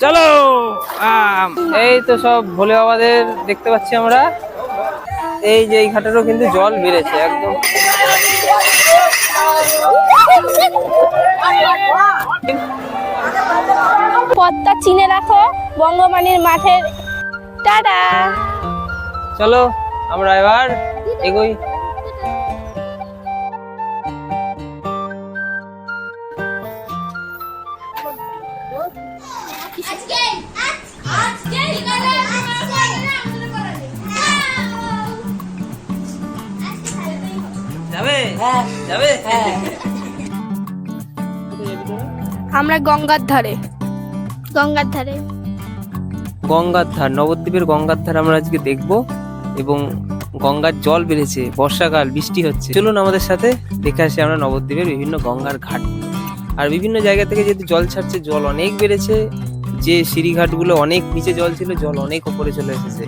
চলো এই তো সব ভোলে বাবাদের দেখতে পাচ্ছি আমরা। এই যে এই ঘাটেরও কিন্তু জল বেড়েছে একদম। পথটা চিনে রাখো বঙ্গমানির মাঠের। টাটা। চলো আমরা এবার এগোই। যাবে? যাবে আমরা গঙ্গার ধারে। গঙ্গার ধারে। গঙ্গার ধার নবদ্বীপের গঙ্গার ধার আমরা আজকে দেখব এবং গঙ্গার জল বেড়েছে বর্ষাকাল বৃষ্টি হচ্ছে। চলুন আমাদের সাথে দেখে আসি আমরা নবদ্বীপের বিভিন্ন গঙ্গার ঘাট। আর বিভিন্ন জায়গা থেকে যেহেতু জল ছাড়ছে জল অনেক বেড়েছে যে সিঁড়িঘাটগুলো অনেক নিচে জল ছিল জল অনেক উপরে চলে এসেছে।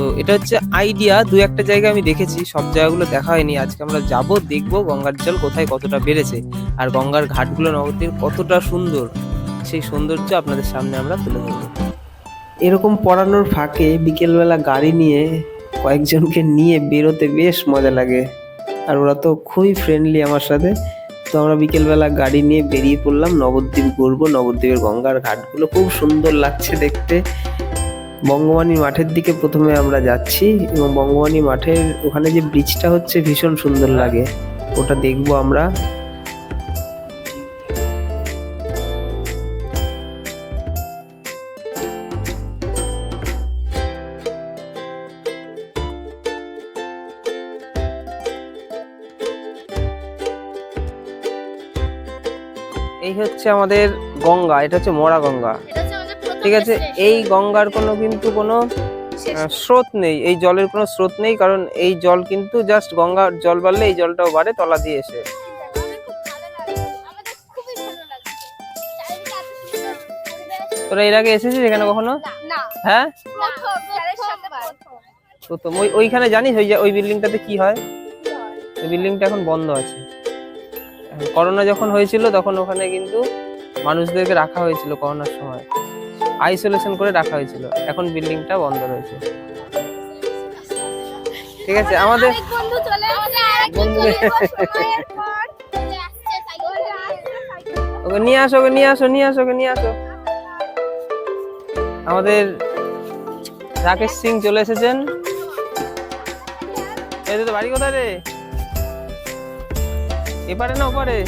তো এটা হচ্ছে আইডিয়া দু একটা জায়গা আমি দেখেছি, সব জায়গাগুলো দেখা হয়নি। আজকে আমরা যাব, দেখব গঙ্গার জল কোথায় কতটা বেড়েছে। আর গঙ্গার ঘাটগুলো নবদ্বীপ কতটা সুন্দর, সেই সৌন্দর্য আপনাদের সামনে আমরা তুলে ধরবো। এরকম পড়ানোর ফাঁকে বিকেলবেলা গাড়ি নিয়ে কয়েকজনকে নিয়ে বেরোতে বেশ মজা লাগে। আর ওরা তো খুবই ফ্রেন্ডলি আমার সাথে। তো আমরা বিকেলবেলা গাড়ি নিয়ে বেরিয়ে পড়লাম, নবদ্বীপ ঘুরবো। নবদ্বীপের গঙ্গার ঘাটগুলো খুব সুন্দর লাগছে দেখতে। বঙ্গবাণী মাঠের দিকে প্রথমে আমরা যাচ্ছি এবং বঙ্গবাণী মাঠের ওখানে যে ব্রিজটা হচ্ছে ভীষণ সুন্দর লাগে। ওটা দেখব আমরা। এই হচ্ছে আমাদের গঙ্গা, এটা হচ্ছে মরা গঙ্গা। ঠিক আছে এই গঙ্গার কোনো কিন্তু কোনো আহ, স্রোত নেই। এই জলের কোনো স্রোত নেই কারণ এই জল কিন্তু জাস্ট গঙ্গার জল বাড়লে এই জলটাও বাড়ে তলা দিয়ে এসে। তোরা এর আগে এসেছিস এখানে কখনো? হ্যাঁ? প্রথম প্রথম। ওই ওইখানে জানিস ওই যে ওই বিল্ডিংটাতে কি হয়? ওই বিল্ডিংটা এখন বন্ধ আছে। করোনা যখন হয়েছিল তখন ওখানে কিন্তু মানুষদেরকে রাখা হয়েছিল করোনার সময়। আইসোলেশন করে রাখা হয়েছিল। এখন বিল্ডিংটা বন্ধ রয়েছে। ঠিক আছে আমাদের ওকে নিয়ে আসো ওকে নিয়ে আসো নিয়ে আসো ওকে নিয়ে আসো। আমাদের রাকেশ সিং চলে এসেছেন। এই তো বাড়ি কোথায় রে? এপারে না ওপারে?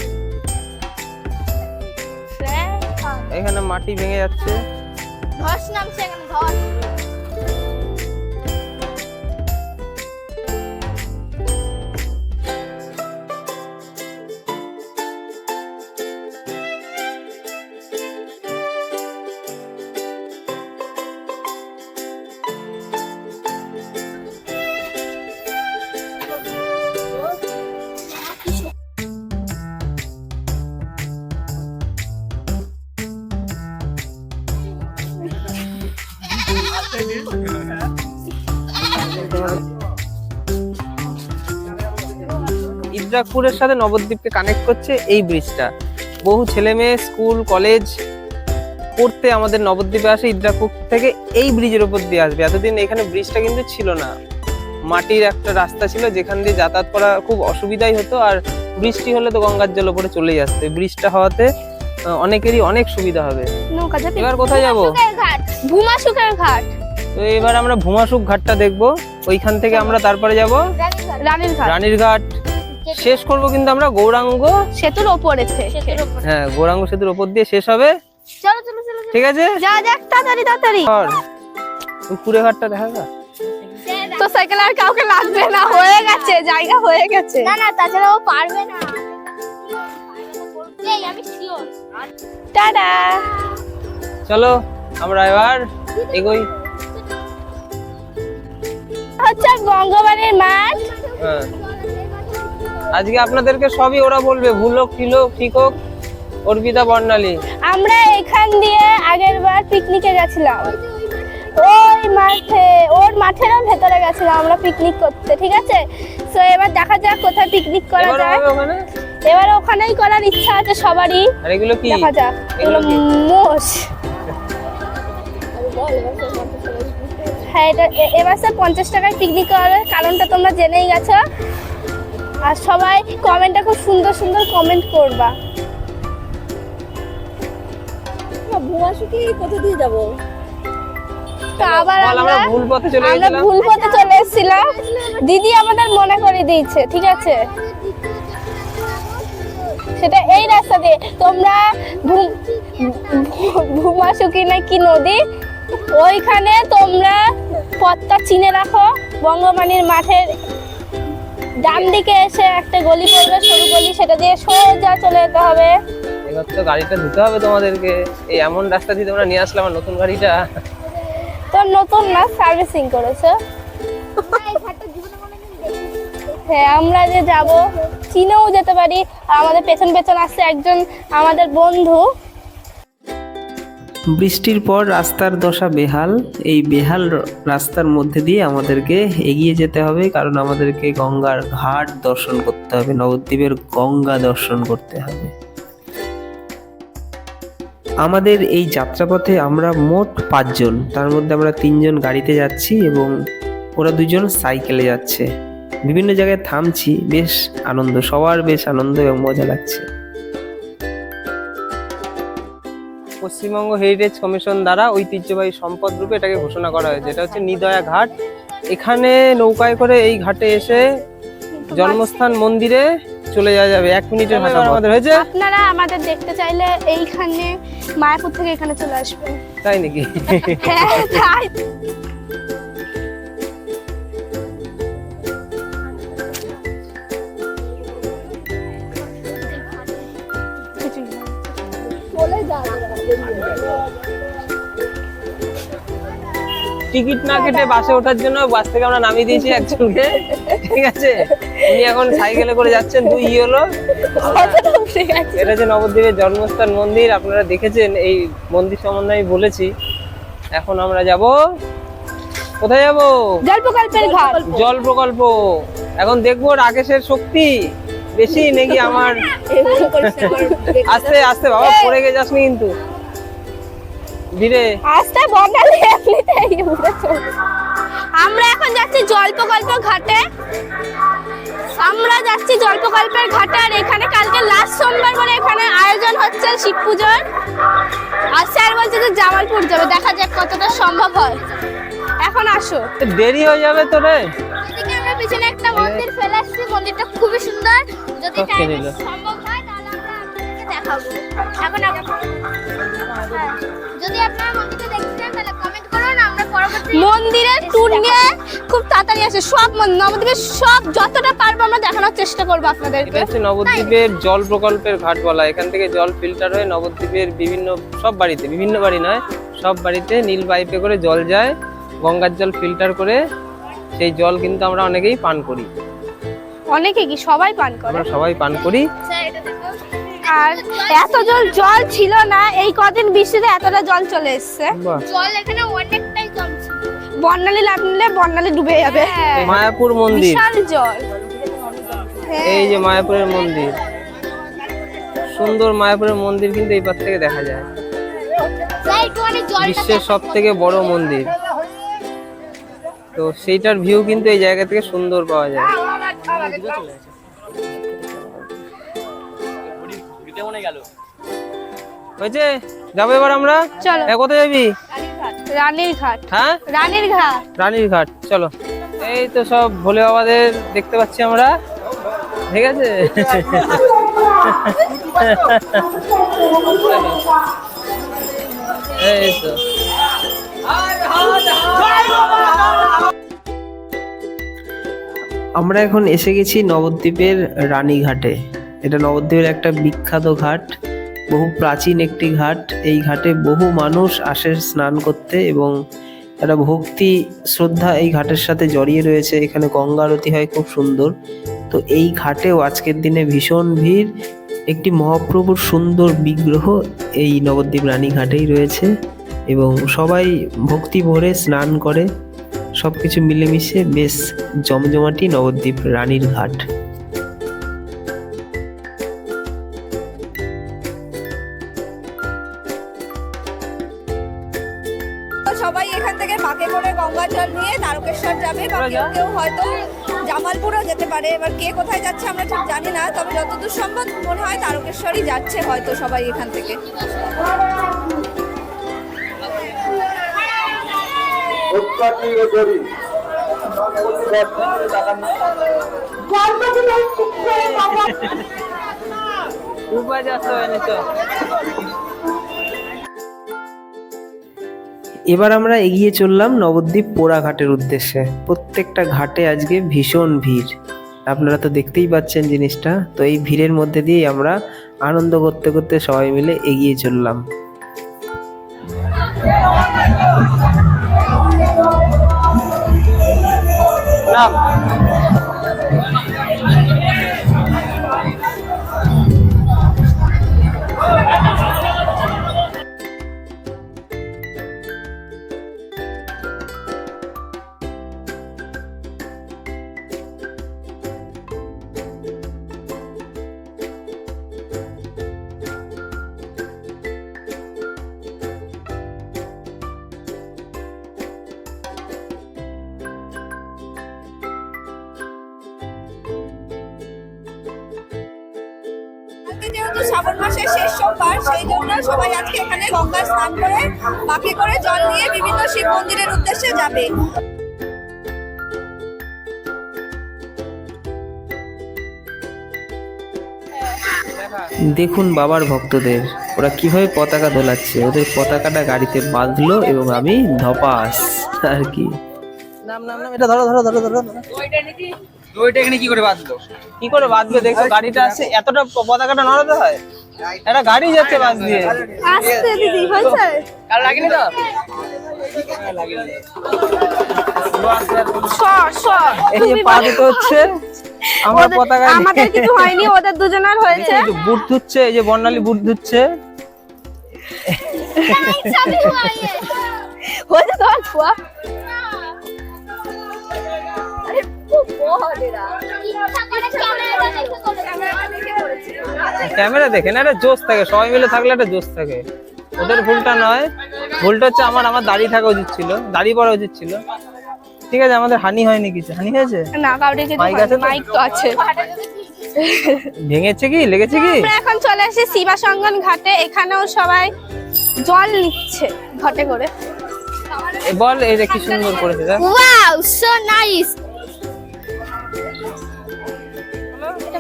এখানে মাটি ভেঙে যাচ্ছে। 더신남생은 더. ইদ্রাকপুরের সাথে নবদ্বীপকে কানেক্ট করছে এই ব্রিজটা বহু ছেলে মেয়ে স্কুল কলেজ পড়তে আমাদের নবদ্বীপে আসে ইদ্রাকপুর থেকে এই ব্রিজের উপর দিয়ে আসবে। এতদিন এখানে ব্রিজটা কিন্তু ছিল না। মাটির একটা রাস্তা ছিল যেখান দিয়ে যাতায়াত করা খুব অসুবিধাই হতো আর বৃষ্টি হলে তো গঙ্গার জল উপরে চলেই আসতো। ব্রিজটা হওয়াতে অনেকেরই অনেক সুবিধা হবে। এবার কোথায় যাব? ঘাট ঘাট। তো এবার আমরা ভুমাসুক ঘাটটা দেখব। ওইখান থেকে আমরা তারপরে যাব রানীর ঘাট রানীর ঘাট শেষ করব কিন্তু আমরা গৌরাঙ্গ। সেতুর ওপরে। হ্যাঁ গৌরাঙ্গ সেতুর উপর দিয়ে শেষ হবে। চলো চলো চলো ঠিক আছে? যা যাক তাড়াতাড়ি তাড়াতাড়ি। কুড়ে ঘাটটা দেখা যা তো সাইকেল আর কাউকে লাগবে না হয়ে গেছে জায়গা হয়ে গেছে। না না তাছাড়া ও পারবে না। আমি শিওর টাটা। চলো আমরা এবার এগোই। হচ্ছে গঙ্গবাড়ির মাঠ। হ্যাঁ। আজকে আপনাদেরকে সবই ওরা বলবে ভুল হোক ঠিক হোক ঠিক হোক অর্পিতা বর্ণালী। আমরা এখান দিয়ে আগের বার পিকনিকে গেছিলাম। ওই মাঠে ওর মাঠেরও ভেতরে গেছিলাম আমরা পিকনিক করতে ঠিক আছে? তো এবার দেখা যাক কোথায় পিকনিক করা যায়। এবার ওখানেই করার ইচ্ছা আছে সবারই। আর এগুলো কি? দেখা যাক। এগুলো এগুলো মোষ। হ্যাঁ এটা এ- এবার স্যার পঞ্চাশ টাকায় পিকনিক করার কারণটা তোমরা জেনেই গেছো। আর সবাই কমেন্টটা খুব সুন্দর সুন্দর কমেন্ট করবা। ভুয়াশুকি কোথা দিয়ে যাব? আবার আমরা ভুল পথে চলে আমরা ভুল পথে চলে এসেছিলাম। দিদি আমাদের মনে করে দিয়েছে ঠিক আছে? সেটা এই রাস্তা দিয়ে তোমরা ভূমাসুকি না কি নদী? ওইখানে তোমরা পথটা চিনে রাখো। বঙ্গবাণীর মাঠের ডান দিকে এসে একটা গলি পড়বে সরু গলি সেটা দিয়ে সোজা চলে যেতে হবে। এবার তো গাড়িটা ধুতে হবে তোমাদেরকে। এই এমন রাস্তা দিয়ে তোমরা নিয়ে আসলে আমার নতুন গাড়িটা। তো নতুন না সার্ভিসিং করেছ। হ্যাঁ আমরা যে যাব চিনেও যেতে পারি। আমাদের পেছন পেছন আসছে একজন আমাদের বন্ধু। বৃষ্টির পর রাস্তার দশা বেহাল। এই বেহাল রাস্তার মধ্যে দিয়ে আমাদেরকে এগিয়ে যেতে হবে, কারণ আমাদেরকে গঙ্গার ঘাট দর্শন করতে হবে, নবদ্বীপের গঙ্গা দর্শন করতে হবে। আমাদের এই যাত্রাপথে আমরা মোট পাঁচজন, তার মধ্যে আমরা তিনজন গাড়িতে যাচ্ছি এবং ওরা দুজন সাইকেলে যাচ্ছে। বিভিন্ন জায়গায় থামছি, বেশ আনন্দ, সবার বেশ আনন্দ এবং মজা লাগছে। পশ্চিমবঙ্গ হেরিটেজ কমিশন দ্বারা ঐতিহ্যবাহী সম্পদ রূপে এটাকে ঘোষণা করা হয়েছে। এটা হচ্ছে নিদয়া ঘাট। এখানে নৌকায় করে এই ঘাটে এসে জন্মস্থান মন্দিরে চলে যাওয়া যাবে। এক মিনিটের হাঁটা। আমাদের হয়েছে। আপনারা আমাদের দেখতে চাইলে এইখানে মায়াপুর থেকে এখানে চলে আসবেন। তাই নাকি? হ্যাঁ তাই। টিকিট না কেটে বাসে ওঠার জন্য বাস থেকে আমরা নামিয়ে দিয়েছি একজনকে। ঠিক আছে? উনি এখন সাইকেলে করে যাচ্ছেন দুই হলো এটা হচ্ছে নবদ্বীপের জন্মস্থান মন্দির আপনারা দেখেছেন এই মন্দির সম্বন্ধে আমি বলেছি। এখন আমরা যাব। কোথায় যাব? ঘাট। জল প্রকল্প। এখন দেখব রাকেশের শক্তি বেশি নাকি আমার আস্তে আস্তে বাবা পড়ে গে যাসনি কিন্তু। আস্তে বর্ণালী এমনিতেই উড়ে আমরা এখন যাচ্ছি জলপ্রকল্প ঘাটে। আমরা যাচ্ছি জলপ্রকল্পের ঘাটে আর এখানে কালকে লাস্ট সোমবার বলে এখানে আয়োজন হচ্ছে শিব পুজোর। আর স্যার বলছে যে জামালপুর যাবে দেখা যাক কতটা সম্ভব হয়। এখন আসো। দেরি হয়ে যাবে তো রে। আমরা পিছনে একটা মন্দির ফেলে আসছি মন্দিরটা খুবই সুন্দর। যদি টাইমে। সম্ভব এখন হ্যাঁ। যদি আপনারা মন্দিরটা দেখতে চান তাহলে কমেন্ট করুন আমরা পরবর্তী মন্দিরের ট্যুর নিয়ে খুব তাড়াতাড়ি আসে। সব নবদ্বীপের সব যতটা পারব আমরা দেখানোর চেষ্টা করব এটা আপনাদেরকে নবদ্বীপের জল প্রকল্পের ঘাট বলা এখান থেকে জল ফিল্টার হয়ে নবদ্বীপের বিভিন্ন সব বাড়িতে বিভিন্ন বাড়ি নয় সব বাড়িতে নীল পাইপে করে জল যায়। গঙ্গার জল ফিল্টার করে সেই জল কিন্তু আমরা অনেকেই পান করি। অনেকে কি সবাই পান করে? আমরা সবাই পান করি। আর এত জল জল ছিল না। এই কদিন বৃষ্টিতে এতটা জল চলে এসছে। জল এখানে অনেকটাই ছিল। বর্ণালী নামলে বর্ণালী ডুবে যাবে। মায়াপুর মন্দির। বিশাল জল। হ্যাঁ। এই যে মায়াপুরের মন্দির। সুন্দর মায়াপুরের মন্দির কিন্তু এই পার থেকে দেখা যায়। জলটা বিশ্বের সব থেকে বড় মন্দির। তো সেইটার ভিউ কিন্তু এই জায়গা থেকে সুন্দর পাওয়া যায়। হয়েছে? যাব এবার আমরা? চলো। এ, কোথায় যাবি? রানীর ঘাট। হ্যাঁ? রানীর ঘাট। রানীর ঘাট চলো। এই তো সব ভোলে বাবাদের দেখতে পাচ্ছি আমরা। ঠিক আছে? এই তো। আমরা এখন এসে গেছি নবদ্বীপের রানীঘাটে। এটা নবদ্বীপের একটা বিখ্যাত ঘাট, বহু প্রাচীন একটি ঘাট। এই ঘাটে বহু মানুষ আসে স্নান করতে এবং একটা ভক্তি, শ্রদ্ধা এই ঘাটের সাথে জড়িয়ে রয়েছে। এখানে গঙ্গা আরতি হয়, খুব সুন্দর। তো এই ঘাটেও আজকের দিনে ভীষণ ভিড়। একটি মহাপ্রভুর সুন্দর বিগ্রহ এই নবদ্বীপ রানীঘাটেই রয়েছে এবং সবাই ভক্তি ভরে স্নান করে। সব কিছু মিলেমিশে বেশ জমজমাটি নবদ্বীপ রানীর ঘাট। জামালপুরও যেতে পারে। এবার কে কোথায় যাচ্ছে আমরা ঠিক জানি না তবে যতদূর সম্ভব মনে হয় তারকেশ্বরই যাচ্ছে হয়তো সবাই এখান থেকে। উপায় আসতে এবার আমরা এগিয়ে চললাম নবদ্বীপ পোড়া ঘাটের উদ্দেশ্যে। প্রত্যেকটা ঘাটে আজকে ভীষণ ভিড়। আপনারা তো দেখতেই পাচ্ছেন জিনিসটা। তো এই ভিড়ের মধ্যে দিয়েই আমরা আনন্দ করতে করতে সবাই মিলে এগিয়ে চললাম। আজকে যেহেতু শ্রাবণ মাসের শেষ সোমবার সেই জন্য সবাই আজকে এখানে গঙ্গা স্নান করে বাঁকে করে জল নিয়ে বিভিন্ন শিব মন্দিরের উদ্দেশ্যে যাবে। দেখুন বাবার ভক্তদের ওরা কীভাবে পতাকা দোলাচ্ছে ওদের পতাকাটা গাড়িতে বাঁধলো এবং আমি ধপাস আর কি। নাম নাম নাম এটা ধরো ধরো ধরো ধরো। এখানে কি করে বাঁধলো? কি করে বাঁধবে? দেখো গাড়িটা আছে। এতটা পতাকাটা নড়াতে হয়? একটা গাড়ি যাচ্ছে বাস দিয়ে। আসতে দিদি হয়েছে? কাল লাগেনি তো? সর সর এই যে পা দুটো হচ্ছে আমরা পতাকা আমাদের কিছু হয়নি ওদের দুজনের হয়েছে। বুট ধুচ্ছে এই যে বর্ণালী বুট ধুচ্ছে। হয়েছে তোমার ছোঁয়া? ক্যামেরা দেখে না একটা জোশ থাকে সবাই মিলে থাকলে একটা জোশ থাকে। ওদের ভুলটা নয়। ভুলটা হচ্ছে আমার আমার দাড়ি থাকা উচিত ছিল দাড়ি পড়া উচিত ছিল। ঠিক আছে আমাদের হানি হয়নি কিছু। হানি হয়েছে? না কাউরে কিছু মাইক আছে মাইক তো আছে। ভেঙেছে কি? লেগেছে কি? আমরা এখন চলে এসেছি শিবা সঙ্গন ঘাটে। এখানেও সবাই জল নিচ্ছে ঘাটে করে। বল এটা কি সুন্দর করেছে ওয়াও সো নাইস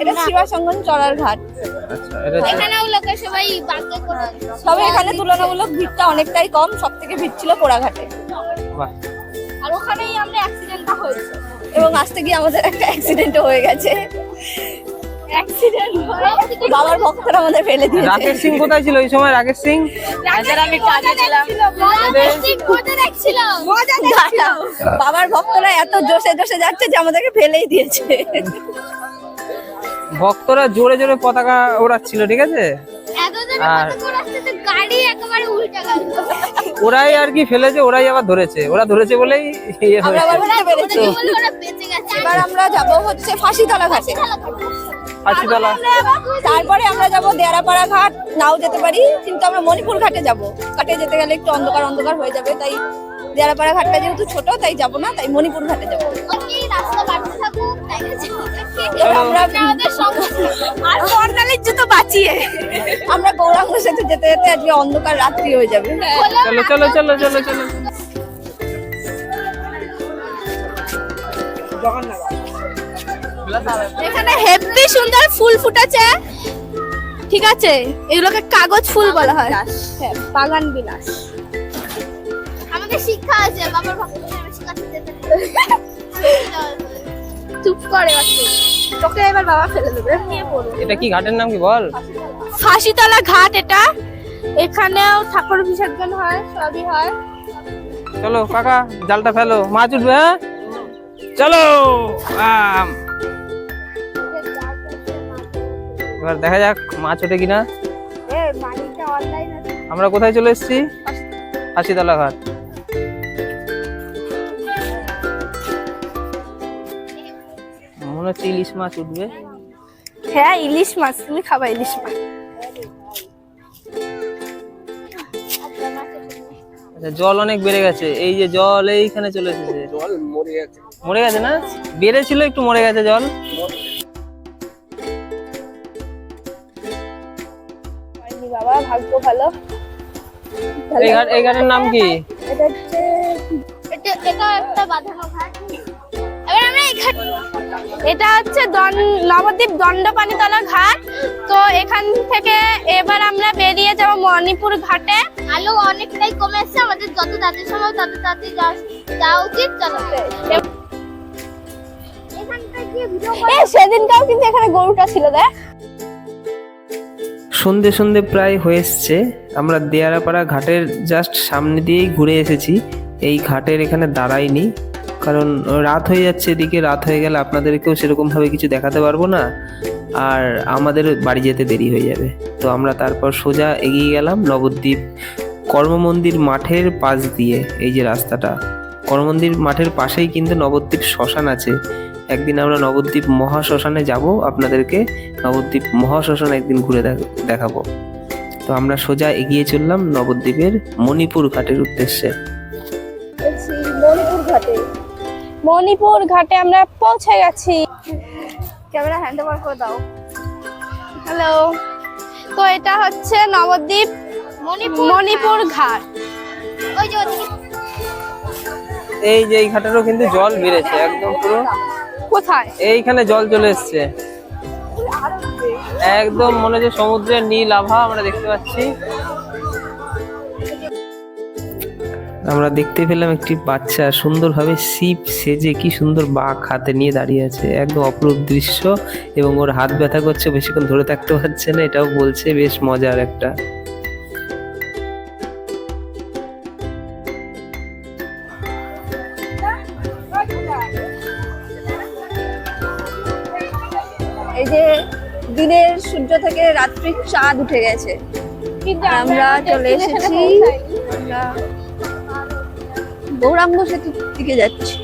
এটা শিবাসঙ্গন চড়ার ঘাট। আচ্ছা এটা হচ্ছে- এখানেও লোকে সবাই বাঁকে করে তবে এখানে তুলনামূলক ভিড়টা অনেকটাই কম সব থেকে ভিড় ছিল পোড়াঘাটে বাহ। আর ওখানেই আমরা অ্যাক্সিডেন্টটা হয়েছে। এবং আসতে গিয়ে আমাদের একটা অ্যাক্সিডেন্টও হয়ে গেছে। অ্যাক্সিডেন্ট বাবার ভক্তরা আমাদের ফেলে দিয়েছে। রাকেশ সিং কোথায় ছিল ওই সময়? রাকেশ সিং? আমি কাজে ছিলাম। মজা দেখছিল মজা দাঁড়া, বাবার ভক্তরা এত জোশে জোশে যাচ্ছে যে আমাদেরকে ফেলেই দিয়েছে। ভক্তরা জোরে জোরে পতাকা ওড়াচ্ছিল ঠিক আছে? আর- কত করে আসছে তো গাড়ি একেবারে উল্টে গেল। ওরাই আর কি ফেলেছে ওরাই আবার ধরেছে। ওরা ধরেছে বলেই ইয়ে হয়েছে। এবার আমরা যাব হচ্ছে ফাঁসিতলা ঘাটে। ফাঁসিতলা। তারপরে আমরা যাব দেয়ারাপাড়া ঘাট। নাও যেতে পারি কিন্তু আমরা মণিপুর ঘাটে যাব। ঘাটে যেতে গেলে একটু অন্ধকার অন্ধকার হয়ে যাবে তাই দেয়ারাপাড়া ঘাটটা যেহেতু ছোট তাই যাব না তাই মণিপুর ঘাটে যাব। ওকে রাস্তা বাড়তে থাকুক তাই আমরা আমাদের আর বর্ণালীর জুতো বাঁচিয়ে। আমরা গৌরাঙ্গ সেতু যেতে যেতে আজকে অন্ধকার রাত্রি হয়ে যাবে। চলো চলো চলো চলো চলো। এখানে হেভি সুন্দর ফুল ফুটেছে। ঠিক আছে? এগুলোকে কাগজ ফুল বলা হয়। হ্যাঁ বাগান বিলাস। আমাদের শিক্ষা আছে বাবার ভক্ত যেতে চুপ করে তোকে এবার বাবা ফেলে দেবে। এটা কি ঘাটের নাম কি বল? ফাঁসিতলা ঘাট এটা। এখানেও ঠাকুর বিসর্জন হয় সবই হয়। চলো কাকা জালটা ফেলো। মাছ উঠবে হ্যাঁ? চলো আম। এবার দেখা যাক মাছ ওঠে কিনা। আমরা কোথায় চলে এসেছি? হাসিতলা ঘাট। মনে হচ্ছে ইলিশ মাছ উঠবে। হ্যাঁ ইলিশ মাছ তুমি খাবা ইলিশ মাছ। জল অনেক বেড়ে গেছে। এই যে জল এইখানে চলে এসেছে। জল মরে গেছে। মরে গেছে না? বেড়েছিল একটু মরে গেছে জল। বাবা ভাগ্য ভালো। এই ঘাট এই ঘাটের নাম কি? এটা হচ্ছে এটা এটা একটা বাঁধানো ঘাট এটা হচ্ছে দন- নবদ্বীপ দণ্ডপানিতলা ঘাট। তো এখান থেকে এবার আমরা বেরিয়ে যাব মণিপুর ঘাটে। আলো অনেকটাই কমে এসেছে আমাদের যত তাড়াতাড়ি সম্ভব তত তাড়াতাড়ি যাওয়া- উচিত চলো। সেদিনকাও কিন্তু এখানে গরুটা ছিল দেখ। সন্ধে সন্ধে প্রায় হয়ে এসছে। আমরা দেয়ারাপাড়া ঘাটের জাস্ট সামনে দিয়েই ঘুরে এসেছি। এই ঘাটের এখানে দাঁড়াইনি। কারণ রাত হয়ে যাচ্ছে এদিকে, রাত হয়ে গেলে আপনাদেরকেও সেরকমভাবে কিছু দেখাতে পারব না। আর আমাদের বাড়ি যেতে দেরি হয়ে যাবে। তো আমরা তারপর সোজা এগিয়ে গেলাম নবদ্বীপ কর্মমন্দির মাঠের পাশ দিয়ে, এই যে রাস্তাটা। কর্মমন্দির মাঠের পাশেই কিন্তু নবদ্বীপ শ্মশান আছে। একদিন আমরা নবদ্বীপ মহাশ্মশানে যাব, আপনাদেরকে নবদ্বীপ মহাশ্মশান একদিন ঘুরে দেখ- দেখাবো। তো আমরা সোজা এগিয়ে চললাম নবদ্বীপের মণিপুর ঘাটের উদ্দেশ্যে। মণিপুর ঘাটে আমরা পৌঁছে গেছি। ক্যামেরা হ্যান্ড ওভার করে দাও। হ্যালো। তো এটা হচ্ছে নবদ্বীপ মণিপুর মণিপুর ঘাট। ওই যে এই যে এই ঘাটেরও কিন্তু জল বেড়েছে একদম পুরো। কোথায়? এইখানে জল চলে এসছে। একদম মনে হচ্ছে সমুদ্রের নীল আভা আমরা দেখতে পাচ্ছি। আমরা দেখতে পেলাম একটি বাচ্চা সুন্দরভাবে সিপ সেজে কি সুন্দর বাঘ হাতে নিয়ে দাঁড়িয়ে আছে। একদম অপরূপ দৃশ্য এবং ওর হাত ব্যথা করছে বেশিক্ষণ ধরে থাকতে পারছে না এটাও বলছে বেশ মজার একটা। এই যে দিনের সূর্য থেকে রাত্রির চাঁদ উঠে গেছে। আমরা চলে এসেছি। আমরা গৌরাঙ্গ সেতুর দিকে যাচ্ছি।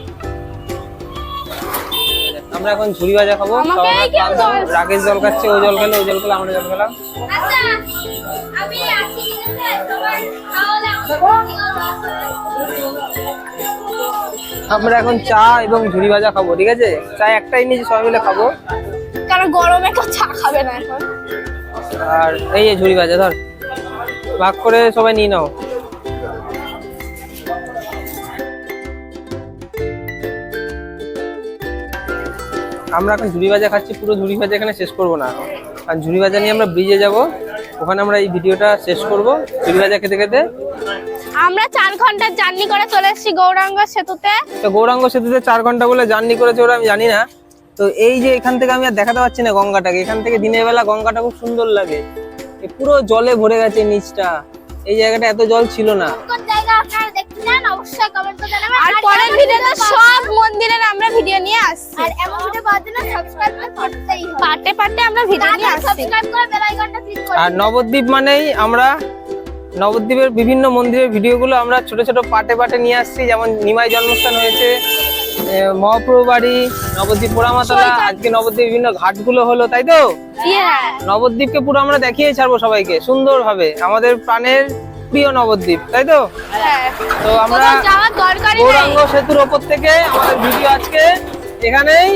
আমরা এখন ঝুড়ি ভাজা খাব। রাকেশ জল খাচ্ছে ও জল খেলো ও জল খেলো আমরা জল খেলাম। আচ্ছা আমরা এখন চা এবং ঝুড়ি ভাজা খাব ঠিক আছে? চা একটাই নিয়ে সবাই মিলে খাব। কারণ গরমে কেউ চা খাবে না এখন? আর এই যে ঝুড়ি ভাজা ধর। ভাগ করে সবাই নিয়ে নাও। আমরা এখন ঝুড়ি ভাজা খাচ্ছি পুরো ঝুড়ি ভাজা এখানে শেষ করব না কারণ ঝুড়ি ভাজা নিয়ে আমরা ব্রিজে যাব ওখানে আমরা এই ভিডিওটা শেষ করব ঝুড়ি ভাজা খেতে খেতে। আমরা চার ঘণ্টার জার্নি করে চলে এসেছি গৌরাঙ্গ সেতুতে। তো গৌরাঙ্গ সেতুতে চার ঘণ্টা বলে জার্নি করেছে ওরা আমি জানি না। তো এই যে এখান থেকে আমি আর দেখাতে পাচ্ছি না গঙ্গাটাকে এখান থেকে দিনের বেলা গঙ্গাটা খুব সুন্দর লাগে। পুরো জলে ভরে গেছে নিচটা। এই জায়গাটা এত জল ছিল না। জায়গা অবশ্যই কমেন্ট করে জানাবেন আর পরের ভিডিওতে সব মন্দিরের আমরা ভিডিও নিয়ে আসছি। আর এমন ভিডিও পাওয়ার জন্য সাবস্ক্রাইব করতেই হবে। পার্টে পার্টে আমরা ভিডিও নিয়ে আসছি। সাবস্ক্রাইব করে বেল আইকনটা ক্লিক করে আর নবদ্বীপ মানেই আমরা নবদ্বীপের বিভিন্ন মন্দিরের ভিডিওগুলো আমরা ছোট ছোট পাটে পাটে নিয়ে আসছি। যেমন নিমাই জন্মস্থান হয়েছে মহাপ্রভু বাড়ি নবদ্বীপ পোড়ামাতলা আজকে নবদ্বীপ বিভিন্ন ঘাটগুলো হলো তাই তো? হ্যাঁ নবদ্বীপকে পুরো আমরা দেখিয়ে ছাড়বো সবাইকে সুন্দরভাবে। আমাদের প্রাণের প্রিয় নবদ্বীপ তাই তো? হ্যাঁ। তো আমরা গৌরাঙ্গ সেতুর ওপর থেকে আমাদের ভিডিও আজকে এখানেই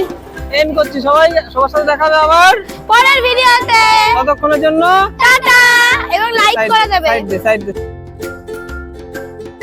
এন্ড করছি। সবাই সবার সাথে দেখা হবে আবার পরের ভিডিওতে ততক্ষণের জন্য টাটা। এবং লাইক করে দেবে সাইড দে সাইড দে